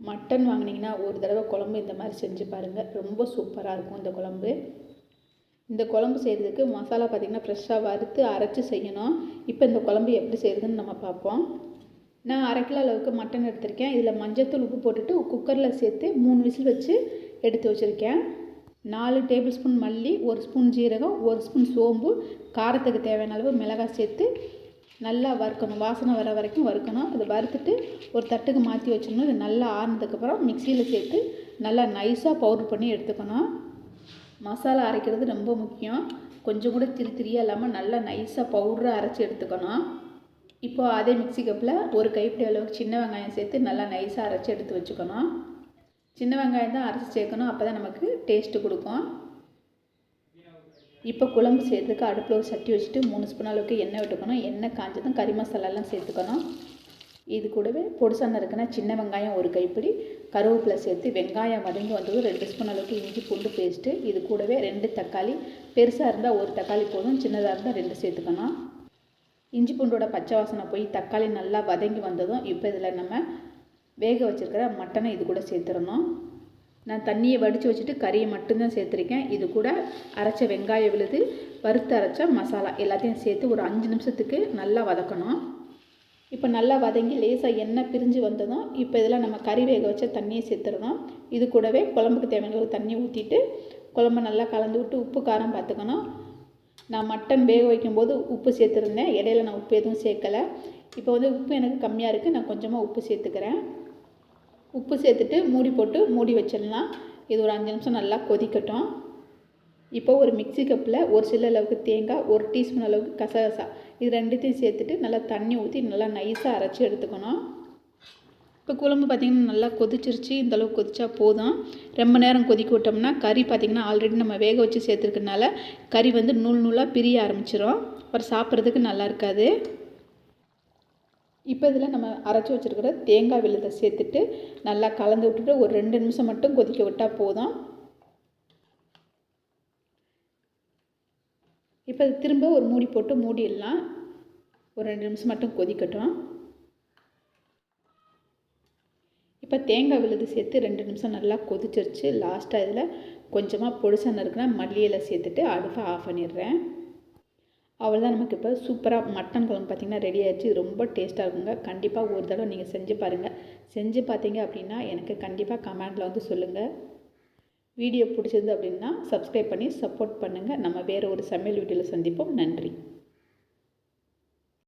Mutton வாங்கினீங்கன்னா ஒரு தடவை குழம்பு இந்த மாதிரி செஞ்சு பாருங்கள் ரொம்ப சூப்பராக இருக்கும் இந்த குழம்பு. இந்த குழம்பு செய்கிறதுக்கு மசாலா பார்த்திங்கன்னா ஃப்ரெஷ்ஷாக வறுத்து அரைச்சி செய்யணும். இப்போ இந்த குழம்பு எப்படி செய்கிறதுன்னு நம்ம பார்ப்போம். நான் அரை கிலோ அளவுக்கு மட்டன் எடுத்திருக்கேன். இதில் மஞ்சத்தூள் உப்பு போட்டுட்டு குக்கரில் சேர்த்து மூணு விசில் வச்சு எடுத்து வச்சுருக்கேன். நாலு டேபிள் ஸ்பூன் மல்லி ஒரு ஸ்பூன் ஜீரகம் ஒரு ஸ்பூன் சோம்பு காரத்துக்கு தேவையான அளவு மிளகாய் சேர்த்து நல்லா வறுக்கணும். வாசனை வர வரைக்கும் வறுக்கணும். அதை வறுத்துட்டு ஒரு தட்டுக்கு மாற்றி வச்சிடணும். இது நல்லா ஆறுனதுக்கப்புறம் மிக்சியில் சேர்த்து நல்லா நைஸாக பவுட்ரு பண்ணி எடுத்துக்கணும். மசாலா அரைக்கிறது ரொம்ப முக்கியம். கொஞ்சம் கூட திரி திரியாக இல்லாமல் நல்லா நைஸாக பவுடராக அரைச்சி எடுத்துக்கணும். இப்போது அதே மிக்சி கப்பில் ஒரு கைப்பிடி அளவுக்கு சின்ன வெங்காயம் சேர்த்து நல்லா நைஸாக அரைச்சி எடுத்து வச்சுக்கணும். சின்ன வெங்காயம் தான் அரைச்சி சேர்க்கணும். அப்போ தான் நமக்கு டேஸ்ட்டு கொடுக்கும். இப்போ குழம்பு செய்கிறதுக்கு அடுப்பில் ஒரு சட்டி வச்சுட்டு மூணு ஸ்பூன் அளவுக்கு எண்ணெய் விட்டுக்கணும். எண்ணெய் காஞ்சதும் கறி மசாலாலாம் சேர்த்துக்கணும். இது கூடவே பொடிசான இருக்குன்னா சின்ன வெங்காயம் ஒரு கைப்பிடி கருவேப்பிலை சேர்த்து வெங்காயம் வதங்கி வந்ததும் ரெண்டு ஸ்பூன் அளவுக்கு இஞ்சி பூண்டு பேஸ்ட்டு இது கூடவே ரெண்டு தக்காளி. பெருசாக இருந்தால் ஒரு தக்காளி போதும் சின்னதாக இருந்தால் ரெண்டு சேர்த்துக்கணும். இஞ்சி பூண்டோட பச்சை வாசனை போய் தக்காளி நல்லா வதங்கி வந்ததும் இப்போ இதில் நம்ம வேக வச்சுருக்கிற மட்டனை இது கூட சேர்த்துடணும். நான் தண்ணியை வடித்து வச்சுட்டு கறியை மட்டும்தான் சேர்த்துருக்கேன். இது கூட அரைச்ச வெங்காயம் விழுது வறுத்து அரைச்ச மசாலா எல்லாத்தையும் சேர்த்து ஒரு அஞ்சு நிமிஷத்துக்கு நல்லா வதக்கணும். இப்போ நல்லா வதங்கி லேசாக எண்ணெய் பிரிஞ்சு வந்ததும் இப்போ இதில் நம்ம கறி வேக வச்ச தண்ணியை சேர்த்துடணும். இது கூடவே குழம்புக்கு தேவையான தண்ணியை தண்ணி ஊற்றிட்டு குழம்பு நல்லா கலந்து விட்டு உப்பு காரம் பார்த்துக்கணும். நான் மட்டன் வேக வைக்கும்போது உப்பு சேர்த்துருந்தேன். இடையில நான் உப்பு எதுவும் சேர்க்கலை. இப்போ வந்து உப்பு எனக்கு கம்மியாக இருக்குது. நான் கொஞ்சமாக உப்பு சேர்த்துக்கிறேன். உப்பு சேர்த்துட்டு மூடி போட்டு மூடி வச்சிடலாம். இது ஒரு அஞ்சு நிமிஷம் நல்லா கொதிக்கட்டும். இப்போ ஒரு மிக்சி கப்பில் ஒரு சில அளவுக்கு தேங்காய் ஒரு டீஸ்பூன் அளவுக்கு கசகசா இது ரெண்டுத்தையும் சேர்த்துட்டு நல்லா தண்ணி ஊற்றி நல்லா நைஸாக அரைச்சி எடுத்துக்கணும். இப்போ குழம்பு பார்த்திங்கன்னா நல்லா கொதிச்சிருச்சு. இந்த அளவுக்கு கொதிச்சா போதும். ரொம்ப நேரம் கொதிக்க விட்டோம்னா கறி பார்த்திங்கன்னா ஆல்ரெடி நம்ம வேக வச்சு சேர்த்துருக்கனால கறி வந்து நூல் நூலாக பிரிய ஆரம்பிச்சிரும். அப்புறம் சாப்பிட்றதுக்கு நல்லா இருக்காது. இப்போ இதில் நம்ம அரைச்சி வச்சுருக்கிற தேங்காய் விழுதை சேர்த்துட்டு நல்லா கலந்து விட்டுட்டு ஒரு ரெண்டு நிமிஷம் மட்டும் கொதிக்க விட்டால் போதும். இப்போ திரும்ப ஒரு மூடி போட்டு மூடிடலாம். ஒரு ரெண்டு நிமிஷம் மட்டும் கொதிக்கட்டும். இப்போ தேங்காய் விழுது சேர்த்து ரெண்டு நிமிஷம் நல்லா கொதிச்சிருச்சு. லாஸ்ட்டாக இதில் கொஞ்சமாக பொடிசன் இருக்குன்னா மல்லியில் சேர்த்துட்டு அடுப்பை ஆஃப் பண்ணிடுறேன். அவ்வளோதான் நமக்கு இப்போ சூப்பராக மட்டன் குழம்பு பார்த்திங்கன்னா ரெடி ஆயிடுச்சு. ரொம்ப டேஸ்ட்டாக இருக்குங்க. கண்டிப்பாக ஒரு தடவை நீங்கள் செஞ்சு பாருங்கள் செஞ்சு பார்த்தீங்க அப்படின்னா எனக்கு கண்டிப்பாக கமெண்டில் வந்து சொல்லுங்கள் வீடியோ பிடிச்சிருந்து அப்படின்னா சப்ஸ்கிரைப் பண்ணி சப்போர்ட் பண்ணுங்கள் நம்ம வேறு ஒரு சமையல் வீடியோவில் சந்திப்போம். நன்றி.